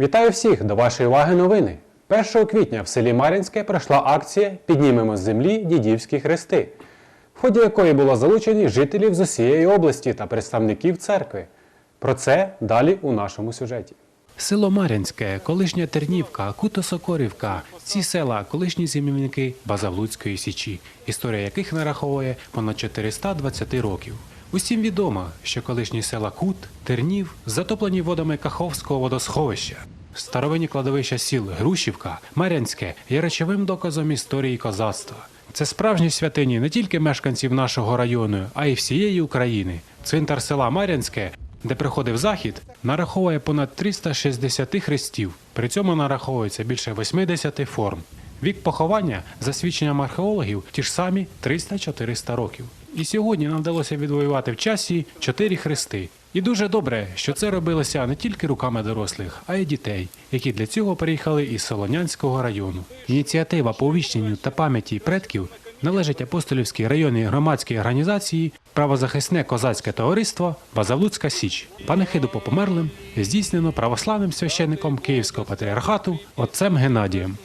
Вітаю всіх! До вашої уваги новини. 1 квітня в селі Мар'їнське пройшла акція Піднімемо з землі дідівські хрести, в ході якої було залучені жителів з усієї області та представників церкви. Про це далі у нашому сюжеті. Село Мар'янське, колишня Тернівка, Куто-Сокорівка – ці села – колишні зимівники Базавлуцької січі, історія яких нараховує понад 420 років. Усім відомо, що колишні села Кут, Тернів затоплені водами Каховського водосховища. Старовинні кладовища сіл Грушівка, Мар'янське є речовим доказом історії козацтва. Це справжні святині не тільки мешканців нашого району, а й всієї України. Цвинтар села Мар'янське де приходив захід, нараховує понад 360 хрестів. При цьому нараховується більше 80 форм. Вік поховання, за свідченням археологів, ті ж самі 300-400 років. І сьогодні нам вдалося відвоювати в часі чотири хрести. І дуже добре, що це робилося не тільки руками дорослих, а й дітей, які для цього приїхали із Солонянського району. Ініціатива по увічненню та пам'яті предків належить апостолівській районній громадській організації Правозахисне козацьке товариство Базавлуцька Січ. Панихиду по померлим здійснено православним священником Київського патріархату отцем Геннадієм.